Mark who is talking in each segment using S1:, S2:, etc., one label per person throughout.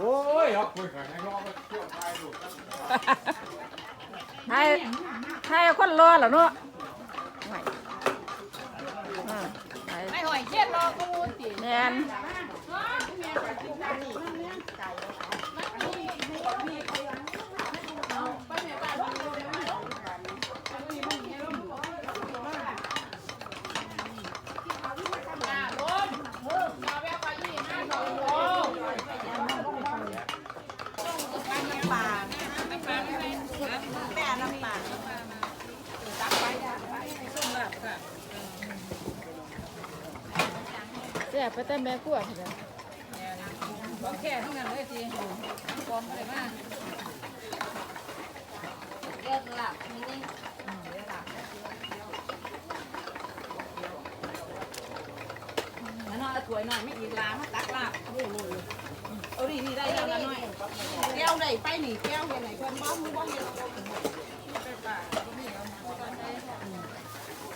S1: ค
S2: ุยกันให้รอบก็เที่ยวไทยดู
S3: ให้ให้คนรอเหรอเนาะไม่อ่าไปไม
S1: ่หอยเช็ดรอกูติแมน ปลาแ
S4: ม่น้ำปลา
S3: แซ่บไปแต่แม่กลัวเถอะ
S4: บอกแค่
S1: ทั้งนั้นเลยทีกองอะไรมาก
S5: เลือกหลับนี่นี่
S1: แล้วนอนถวยหน่อยไม่อีกล้ามาตักลาบโอ้โหเอาดีดีได้แล้วหน่อยแก้วไหนไปหนีแก้วเห็นไหนเพื่อนบ้องบ้องเห็น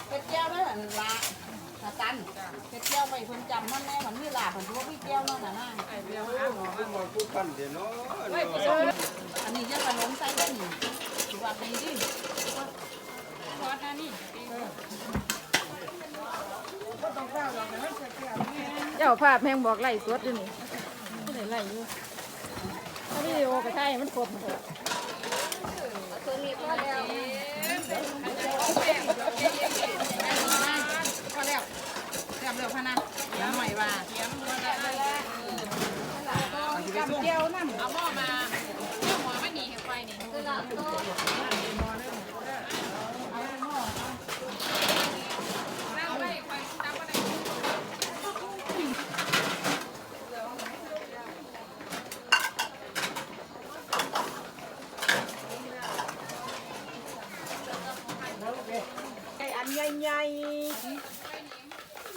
S1: เป็ดแก้วด้วยหันละตาตันเป็ดแก้วไปเพิ่นจำมันแน่มันมีลาบมันรู้ว่าพี่แก้วนั่นน่ะนะ
S4: อันนเดี๋ยวเนาะ
S1: อันนี้จะขนมใส่ได้หนิว่าดีดิ
S4: ทอดนะนี่
S3: เจ้าภาพแม่งบอกไล่สวดอยู่นี่ไม่ได้ไล่อยู่ถ้าวิดีโอไปถ่ายมันครบหมดเถอะ
S4: คือมีพ่อแล้ว
S1: พอแล้วเรียบเร็วพะนะเดี๋ยวใหม่ว่าเต
S4: รียม ก
S1: ับเจียวนั่นเอา
S4: หม้อมาเอาหม้อมาหนีไฟนี่คือหลับก็นั่งไว้ไฟตั้งไว้
S1: ไอ้อันใหญ่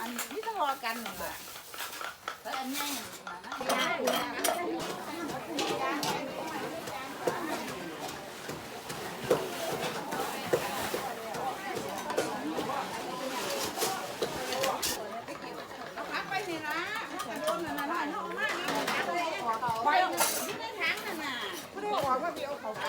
S1: อันนี้ต้องรอกันหน่อยละอันนี้เไปที่ในถังนั่นน่ะผู้กว
S4: ่าพี่เอา
S1: เขาไป